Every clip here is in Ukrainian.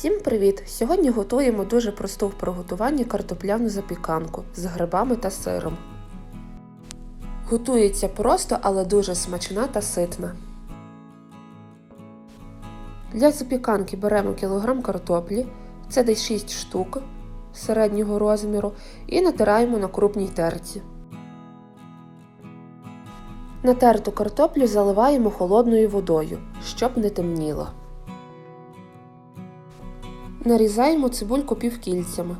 Всім привіт! Сьогодні готуємо дуже просту в приготуванні картопляну запіканку з грибами та сиром. Готується просто, але дуже смачна та ситна. Для запіканки беремо кілограм картоплі, це десь 6 штук середнього розміру, і натираємо на крупній терці. Натерту картоплю заливаємо холодною водою, щоб не темніло. Нарізаємо цибульку півкільцями.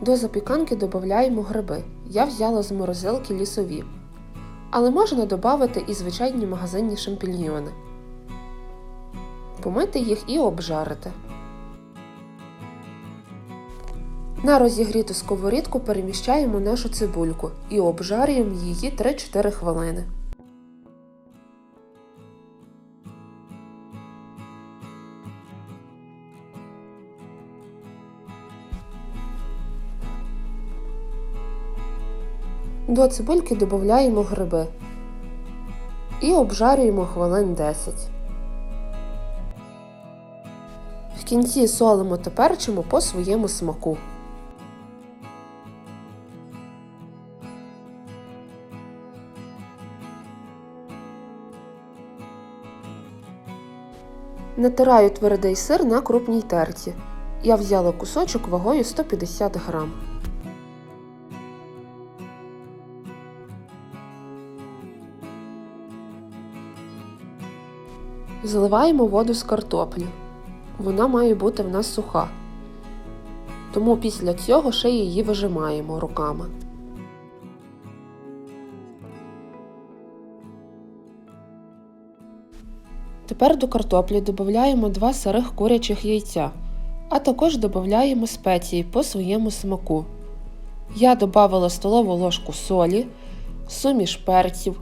До запіканки додаємо гриби. Я взяла з морозилки лісові. Але можна додати і звичайні магазинні шампіньйони. Помити їх і обжарити. На розігріту сковорідку переміщаємо нашу цибульку і обжарюємо її 3-4 хвилини. До цибульки додаємо гриби і обжарюємо хвилин 10. В кінці солимо та перчимо по своєму смаку. Натираю твердий сир на крупній терці. Я взяла кусочок вагою 150 грам. Заливаємо воду з картоплі. Вона має бути в нас суха. Тому після цього ще її вижимаємо руками. Тепер до картоплі додаємо 2 сирих курячих яйця, а також додаємо спеції по своєму смаку. Я додала столову ложку солі, суміш перців,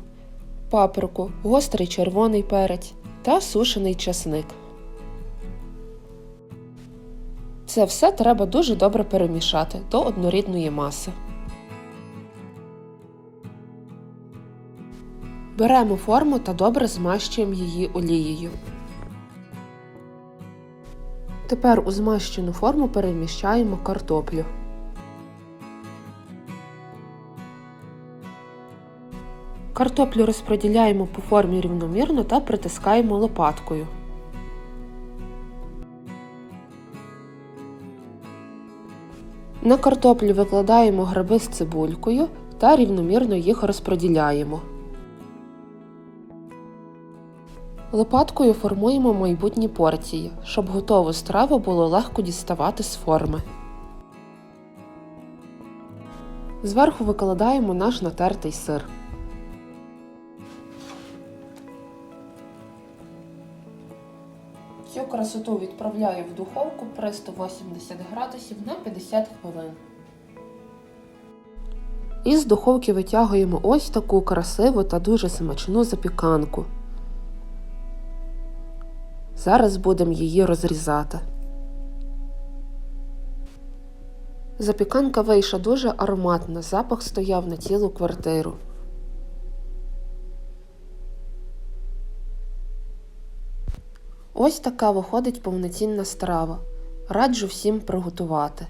паприку, гострий червоний перець та сушений часник. Це все треба дуже добре перемішати до однорідної маси. Беремо форму та добре змащуємо її олією. Тепер у змащену форму переміщаємо картоплю. Картоплю розподіляємо по формі рівномірно та притискаємо лопаткою. На картоплю викладаємо гриби з цибулькою та рівномірно їх розподіляємо. Лопаткою формуємо майбутні порції, щоб готову страву було легко діставати з форми. Зверху викладаємо наш натертий сир. Цю красоту відправляю в духовку при 180 градусів на 50 хвилин. Із духовки витягуємо ось таку красиву та дуже смачну запіканку. Зараз будемо її розрізати. Запіканка вийшла дуже ароматна, запах стояв на цілу квартиру. Ось така виходить повноцінна страва. Раджу всім приготувати.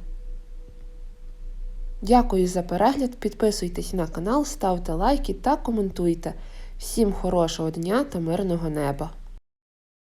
Дякую за перегляд, підписуйтесь на канал, ставте лайки та коментуйте. Всім хорошого дня та мирного неба!